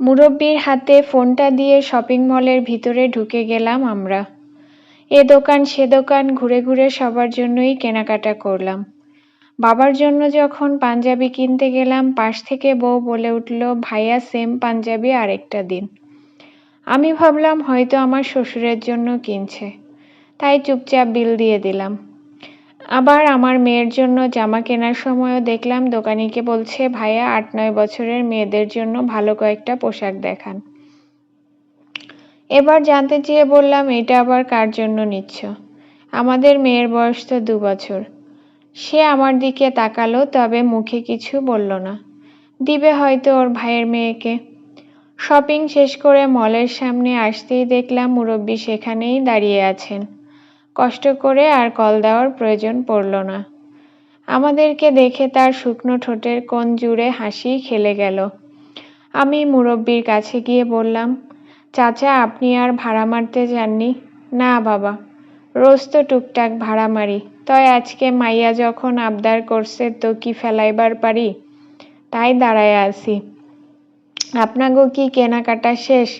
মুরব্বির হাতে ফোনটা দিয়ে শপিং মলের ভিতরে ঢুকে গেলাম আমরা। এ দোকান, সে দোকান ঘুরে ঘুরে সবার জন্যই কেনাকাটা করলাম। বাবার জন্য যখন পাঞ্জাবি কিনতে গেলাম, পাশ থেকে বউ বলে উঠল, ভাইয়া সেম পাঞ্জাবি আরেকটা দিন। আমি ভাবলাম, হয়তো আমার শ্বশুরের জন্য কিনছে। তাই চুপচাপ বিল দিয়ে দিলাম। আবার আমার মেয়ের জন্য জামা কেনার সময়ও দেখলাম, দোকানিকে বলছে, ভাইয়া, আট নয় বছরের মেয়েদের জন্য ভালো কয়েকটা পোশাক দেখান। এবার জানতে চেয়ে বললাম, এটা আবার কার জন্য নিচ্ছ? আমাদের মেয়ের বয়স তো দু বছর। সে আমার দিকে তাকালো, তবে মুখে কিছু বলল না। দিবে হয়তো ওর ভাইয়ের মেয়েকে। শপিং শেষ করে মলের সামনে আসতেই দেখলাম মুরব্বী সেখানেই দাঁড়িয়ে আছেন। কষ্ট করে আর কল দেওয়ার প্রয়োজন পড়ল না। আমাদেরকে দেখে তার শুকনো ঠোঁটের কোণ জুড়ে হাসি খেলে গেল। আমি মুরব্বীর কাছে গিয়ে বললাম, চাচা, আপনি আর ভাড়া মারতে যাননি? না, বাবা। রোজ তো টুকটাক ভাড়া মারি। তয় আজকে মাইয়া যখন আবদার করছে তো কি ফেলাইবার পারি, তাই দাঁড়ায় আছি। আপনাগো কি কেনাকাটা শেষ?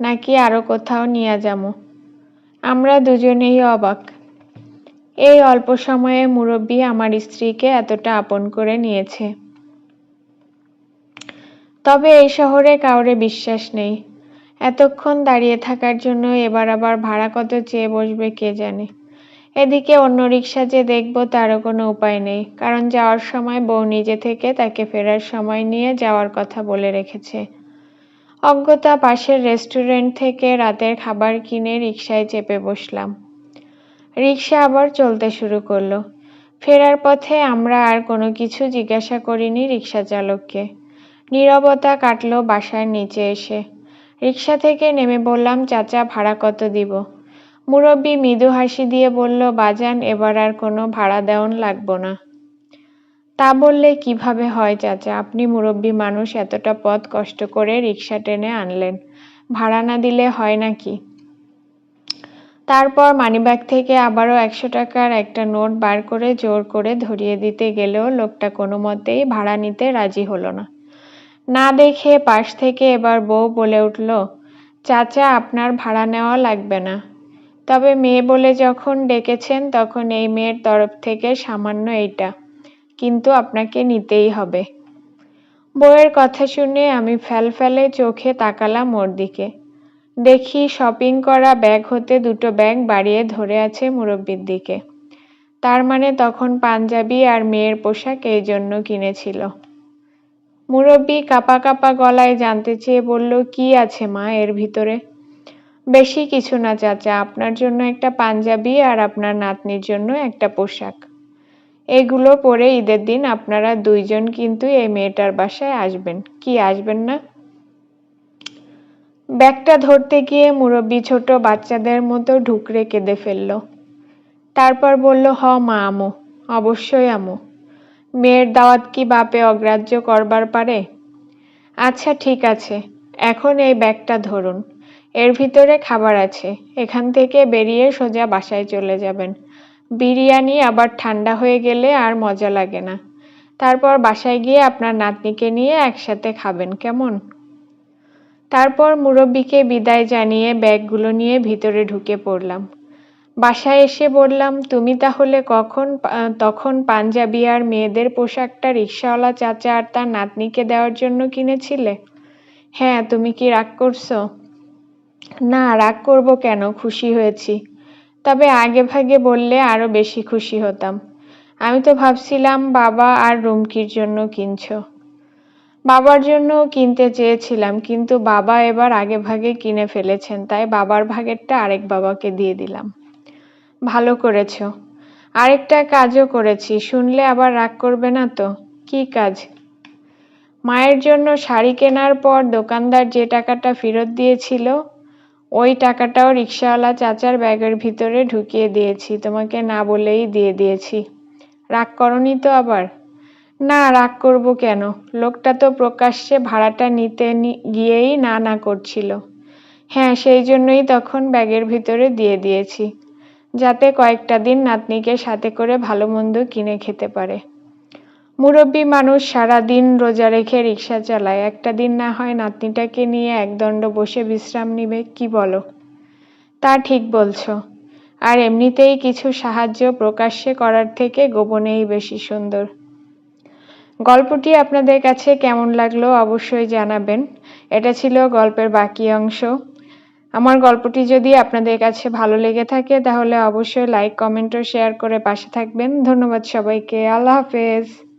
নাকি আরও কোথাও নিয়ে যাব আমরা দুজনেই অবাক। এই অল্প সময়ে মুরব্বী আমার স্ত্রীকে এতটা আপন করে নিয়েছে। তবে এই শহরে কাউরে বিশ্বাস নেই। এতক্ষণ দাঁড়িয়ে থাকার জন্য এবার আবার ভাড়া কত চেয়ে বসবে কে জানে। এদিকে অন্য রিক্সা যে দেখব তারও কোনো উপায় নেই, কারণ যাওয়ার সময় বউ নিজে থেকে তাকে ফেরার সময় নিয়ে যাওয়ার কথা বলে রেখেছে। অজ্ঞতা পাশের রেস্টুরেন্ট থেকে রাতের খাবার কিনে রিক্সায় চেপে বসলাম। রিক্সা আবার চলতে শুরু করল। ফেরার পথে আমরা আর কোনো কিছু জিজ্ঞাসা করিনি রিক্সা চালককে। নীরবতা কাটলো বাসার নিচে এসে। রিক্সা থেকে নেমে বললাম, চাচা, ভাড়া কত দিব? মুরব্বী মৃদু হাসি দিয়ে বলল, বাজান, এবার আর কোনো ভাড়া দেওয়ান লাগবো না। তা বললে কীভাবে হয়, চাচা? আপনি মুরব্বী মানুষ, এতটা পথ কষ্ট করে রিক্সা টেনে আনলেন। ভাড়া না দিলে হয় নাকি? তারপর মানিব্যাগ থেকে আবারও একশো টাকার একটা নোট বার করে জোর করে ধরিয়ে দিতে গেলেও লোকটা কোনো মতেই ভাড়া নিতে রাজি হলো না। না দেখে পাশ থেকে এবার বউ বলে উঠল, চাচা, আপনার ভাড়া নেওয়া লাগবে না। তবে মেয়ে বলে যখন ডেকেছেন, তখন এই মেয়ের তরফ থেকে সামান্য এইটা। কিন্তু আপনাকে নিতেই হবে। বউয়ের কথা শুনে আমি ফ্যাল ফেলে চোখে তাকালাম ওর দিকে। দেখি শপিং করা ব্যাগ হতে দুটো ব্যাগ বাড়িয়ে ধরে আছে মুরব্বীর দিকে। তার মানে তখন পাঞ্জাবি আর মেয়ের পোশাক এই জন্য কিনেছিল। মুরব্বী কাপা কাপা গলায় জানতে চেয়ে বলল, কি আছে মা এর ভিতরে? বেশি কিছু না, চাচা। আপনার জন্য একটা পাঞ্জাবি আর আপনার নাতনির জন্য একটা পোশাক। এগুলো পরে ঈদের দিন আপনারা দুইজন কিন্তু এই মেয়েটার বাসায় আসবেন। কি, আসবেন না? ব্যাগটা ধরতে গিয়ে মুরব্বী ছোট বাচ্চাদের মতো ঢুকরে কেঁদে ফেলল। তারপর বলল, হ, মা, আমো, অবশ্যই আমো। মেয়ের দাওয়াত কি বাপে অগ্রাহ্য করবার পারে? আচ্ছা ঠিক আছে, এখন এই ব্যাগটা ধরুন। এর ভিতরে খাবার আছে, এখান থেকে বেরিয়ে সোজা বাসায় চলে যাবেন। বিরিয়ানি আবার ঠান্ডা হয়ে গেলে আর মজা লাগে না। তারপর বাসায় গিয়ে আপনার নাতনিকে নিয়ে একসাথে খাবেন, কেমন? তারপর মুরব্বীকে বিদায় জানিয়ে ব্যাগগুলো নিয়ে ভিতরে ঢুকে পড়লাম। বাসায় এসে বললাম, তুমি তাহলে কখন তখন পাঞ্জাবি আর মেয়েদের পোশাকটা রিক্সাওয়ালা চাচা আর তার নাতনিকে দেওয়ার জন্য কিনেছিলে? হ্যাঁ তুমি কি রাগ করছ? না, রাগ করব কেন? খুশি হয়েছি। তবে আগে ভাগে বললে আরও বেশি খুশি হতাম। আমি তো ভাবছিলাম বাবা আর রুমকির জন্য কিনছ। বাবার জন্য কিনতে চেয়েছিলাম, কিন্তু বাবা এবার আগে ভাগে কিনে ফেলেছেন, তাই বাবার ভাগেরটা আরেক বাবাকে দিয়ে দিলাম। ভালো করেছ। আরেকটা কাজও করেছি, শুনলে আবার রাগ করবে না তো? কি কাজ? মায়ের জন্য শাড়ি কেনার পর দোকানদার যে টাকাটা ফেরত দিয়েছিল ওই টাকাটাও রিক্সাওয়ালা চাচার ব্যাগের ভিতরে ঢুকিয়ে দিয়েছি, তোমাকে না বলেই দিয়ে দিয়েছি। রাগ করনি তো আবার? না, রাগ করব কেন? লোকটা তো প্রকাশ্যে ভাড়াটা নিতে গিয়েই না না করছিল। হ্যাঁ সেই জন্যই তখন ব্যাগের ভিতরে দিয়ে দিয়েছি। যাতে কয়েকটা দিন নাতনিকে সাথে করে ভালো মন্দ কিনে খেতে পারে। মুরব্বী মানুষ সারা দিন রোজা রেখে রিক্সা চালায়। একটা দিন না হয় নাতনিটাকে নিয়ে একদণ্ড বসে বিশ্রাম নিবে, কি বলো? তা ঠিক বলছো। আর এমনিতেই কিছু সাহায্য প্রকাশ্যে করার থেকে গোপনেই বেশি সুন্দর। গল্পটি আপনাদের কাছে কেমন লাগল অবশ্যই জানাবেন। এটা ছিল গল্পের বাকি অংশ। আমার গল্পটি যদি আপনাদের কাছে ভালো লেগে থাকে, তাহলে অবশ্যই লাইক, কমেন্ট ও শেয়ার করে পাশে থাকবেন। ধন্যবাদ সবাইকে। আল্লাহ হাফেজ।